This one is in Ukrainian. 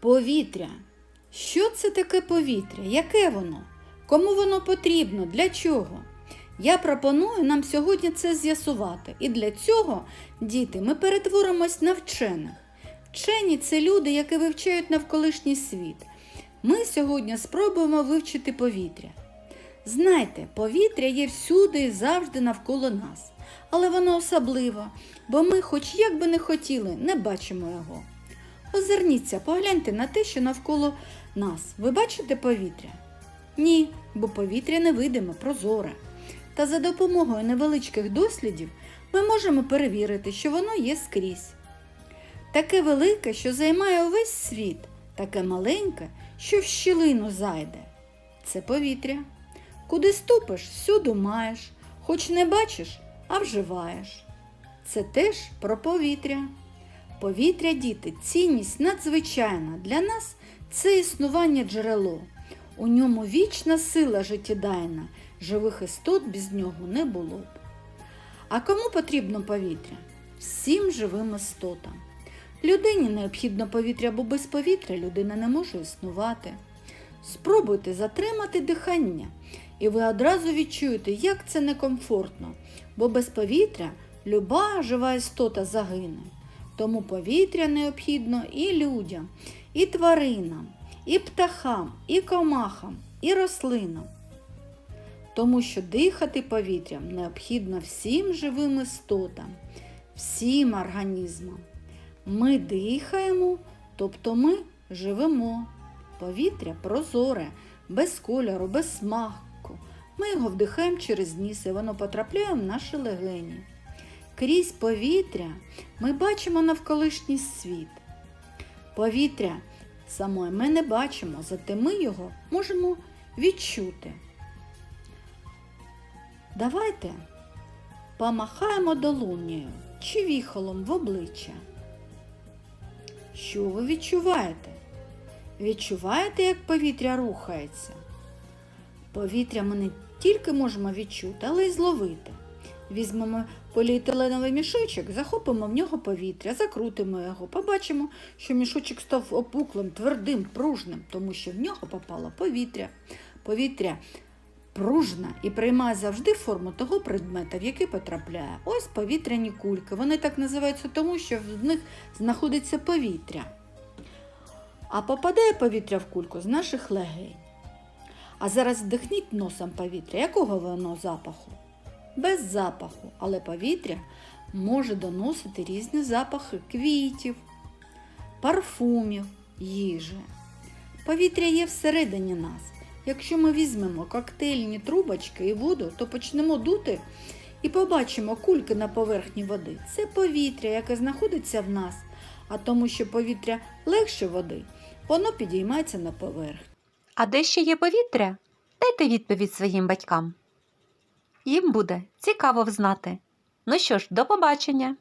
Повітря. Що це таке повітря? Яке воно? Кому воно потрібно? Для чого? Я пропоную нам сьогодні це з'ясувати. І для цього, діти, ми перетворимось на вчених. Вчені це люди, які вивчають навколишній світ. Ми сьогодні спробуємо вивчити повітря. Знайте, повітря є всюди і завжди навколо нас, але воно особливо, бо ми, хоч як би не хотіли, не бачимо його. Озирніться, погляньте на те, що навколо нас. Ви бачите повітря? Ні, бо повітря невидиме, прозоре. Та за допомогою невеличких дослідів ми можемо перевірити, що воно є скрізь. Таке велике, що займає увесь світ, таке маленьке, що в щілину зайде. Це повітря. Куди ступиш, всюди маєш, хоч не бачиш, а вживаєш. Це теж про повітря. Повітря, діти, цінність надзвичайна. Для нас це існування джерело. У ньому вічна сила життєдайна, живих істот без нього не було б. А кому потрібно повітря? Всім живим істотам. Людині необхідно повітря, бо без повітря людина не може існувати. Спробуйте затримати дихання, і ви одразу відчуєте, як це некомфортно, бо без повітря люба жива істота загине. Тому повітря необхідно і людям, і тваринам, і птахам, і комахам, і рослинам. Тому що дихати повітрям необхідно всім живим істотам, всім організмам. Ми дихаємо, тобто ми живемо. Повітря прозоре, без кольору, без смаку. Ми його вдихаємо через ніс і воно потрапляє в наші легені. Крізь повітря ми бачимо навколишній світ. Повітря самої ми не бачимо, зате ми його можемо відчути. Давайте помахаємо долонею чи віхолом в обличчя. Що ви відчуваєте? Відчуваєте, як повітря рухається? Повітря ми не тільки можемо відчути, але й зловити. Візьмемо поліетиленовий мішочок, захопимо в нього повітря, закрутимо його, побачимо, що мішочок став опуклим, твердим, пружним, тому що в нього попало повітря. Повітря пружна і приймає завжди форму того предмета, в який потрапляє. Ось повітряні кульки. Вони так називаються тому, що в них знаходиться повітря. А попадає повітря в кульку з наших легень. А зараз вдихніть носом повітря. Якого воно запаху? Без запаху, але повітря може доносити різні запахи квітів, парфумів, їжі. Повітря є всередині нас. Якщо ми візьмемо коктейльні трубочки і воду, то почнемо дути і побачимо кульки на поверхні води. Це повітря, яке знаходиться в нас, а тому, що повітря легше води, воно підіймається на поверхню. А де ще є повітря? Дайте відповідь своїм батькам. Їм буде цікаво взнати. Ну що ж, до побачення!